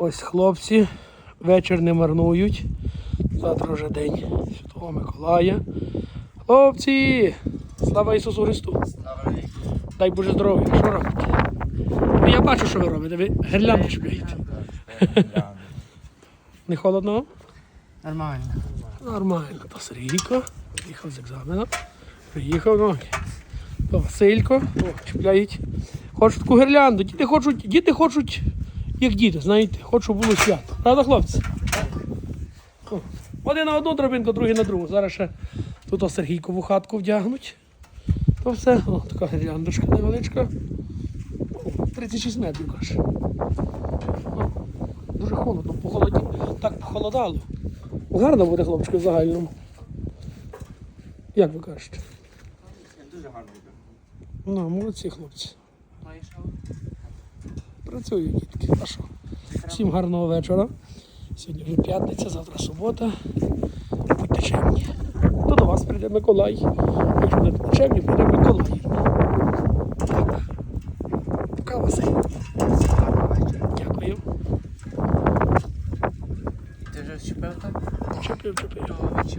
Ось хлопці вечір не марнують. Завтра вже день Святого Миколая. Хлопці! Слава Ісусу Христу! Дай Боже здоров'я, що робите? Ну, я бачу, що ви робите. Ви гірлянди чіпляєте. Не холодно? Нормально. Нормально. То Сергійко, приїхав з екзамену. Приїхав, ну, то Василько, о, чіпляють. Хочуть таку гірлянду. Діти хочуть, діти хочуть, як діти, знаєте, щоб було свято. Правда, хлопці? Один на одну дробинку, другий на другу. Зараз ще тут Сергійкову хатку вдягнуть. То все, о, така гірляндочка невеличка. 36 метрів, каже. Дуже холодно, похолоді... так похолодало. Гарно буде хлопчики в загальному. Як ви кажете? Дуже гарно буде. Ну, молодці хлопці. Працюють дітки. А що? Всім гарного вечора. Сьогодні вже п'ятниця, завтра субота. Будьте чемні. То до вас прийде Миколай. Якщо будете чемні, прийде Миколай. Пока Василь. Дякую. Ти вже вчепив так? Чепив, чепив.